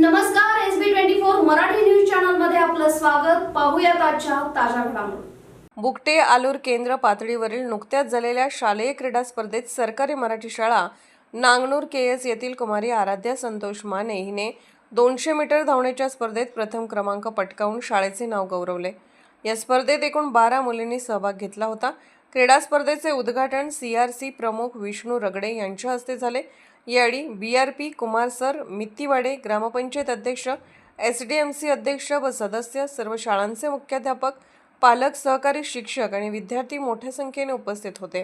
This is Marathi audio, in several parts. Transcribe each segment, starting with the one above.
नमस्कार S B twenty four Marathi news चॅनलमध्ये आपलं स्वागत. पाहूया आजच्या ताज्या घडामोडी. बुकटे आलूर केंद्र पातळीवरील नुकत्याच झालेल्या शालेय क्रीडा स्पर्धेत सरकारी मराठी शाळा नांगनूर के एस येथील कुमारी आराध्या संतोष माने हिने दोनशे मीटर धावण्याच्या स्पर्धेत प्रथम क्रमांक पटकावून शाळेचे नाव गौरवले. या स्पर्धेत एकूण बारा मुलींनी सहभाग घेतला होता. क्रीडा स्पर्धेचे उद्घाटन सी आर सी प्रमुख विष्णू रगडे यांच्या हस्ते झाले. यावेळी B R P Kumar sir Mittiwade ग्रामपंचायत अध्यक्ष एस डी एम सी अध्यक्ष व सदस्य सर्व शाळांचे मुख्याध्यापक पालक सहकारी शिक्षक आणि विद्यार्थी मोठ्या संख्येने उपस्थित होते.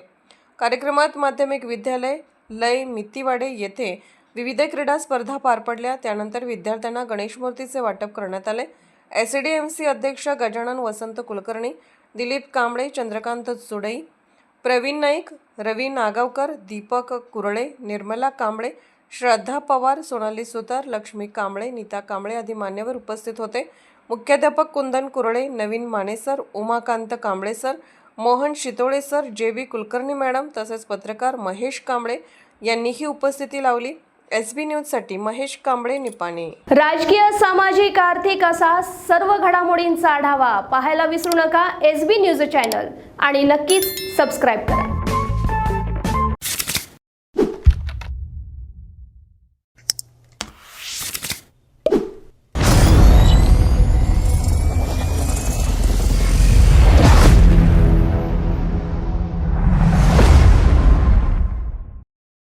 कार्यक्रमात माध्यमिक विद्यालय लय मित्तीवाडे येथे विविध क्रीडा स्पर्धा पार पडल्या. त्यानंतर विद्यार्थ्यांना गणेश मूर्तीचे वाटप करण्यात आले. एस डी एम सी अध्यक्ष गजानन वसंत कुलकर्णी दिलीप कांबळे चंद्रकांत चुडई प्रवीण नाईक रवी नागावकर दीपक कुरळे निर्मला कांबळे श्रद्धा पवार सोनाली सुतार लक्ष्मी कांबळे नीता कांबळे आदी मान्यवर उपस्थित होते. मुख्याध्यापक Kundan Kurale Navin Mane sir Umakant Kamble sir Mohan Shitole sir J B Kulkarni madam तसेच पत्रकार महेश कांबळे यांनीही उपस्थिती लावली. एस बी न्यूजसाठी महेश कांबळे निपाणी. राजकीय सामाजिक आर्थिक असा सर्व घडामोडींचा आढावा पाहायला विसरू नका एस बी न्यूज चॅनल. आणि नक्कीच सबस्क्राईब करा.